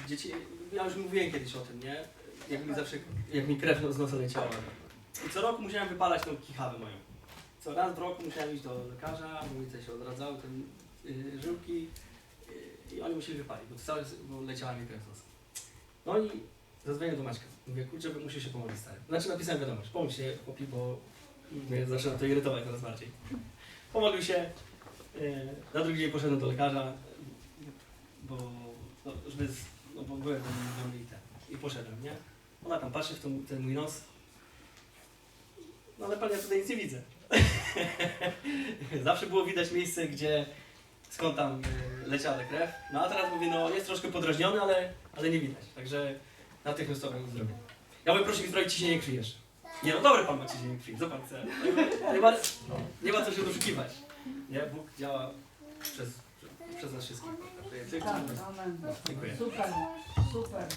od dzieci, ja już mówiłem kiedyś o tym, nie? Jak mi zawsze, jak mi krew z nosa leciała. I co roku musiałem wypalać tą kichawę moją. Co raz w roku musiałem iść do lekarza, coś się odradzały te y, żyłki y, i oni musieli wypalić, bo, cały, bo leciała mi krew z nosa. No i zadzwoniłem do Maćka. Mówię, kurczę, musisz się pomodlić stary. Znaczy napisałem wiadomość, pomóż się chłopi, bo mnie zaczyna to irytować coraz bardziej. Pomodlił się, y, na drugi dzień poszedłem do lekarza, bo, no, żeby, byłem tam do i poszedłem, nie? Ona tam patrzy w ten, ten mój nos, no ale pan, ja tutaj nic nie widzę. Zawsze było widać miejsce, gdzie, skąd tam y, leciała krew, no a teraz mówię, no jest troszkę podrażniony, ale, ale nie widać, także natychmiastowe uzdrowienie. Ja mówię, proszę mi zrobić ciśnienie krwi jeszcze. Nie, no dobry pan ma ciśnienie krwi, pan chce? Nie ma, nie ma co się doszukiwać. Nie, Bóg działa przez, przez nas wszystkich. Amen. Dziękuję. Super, super.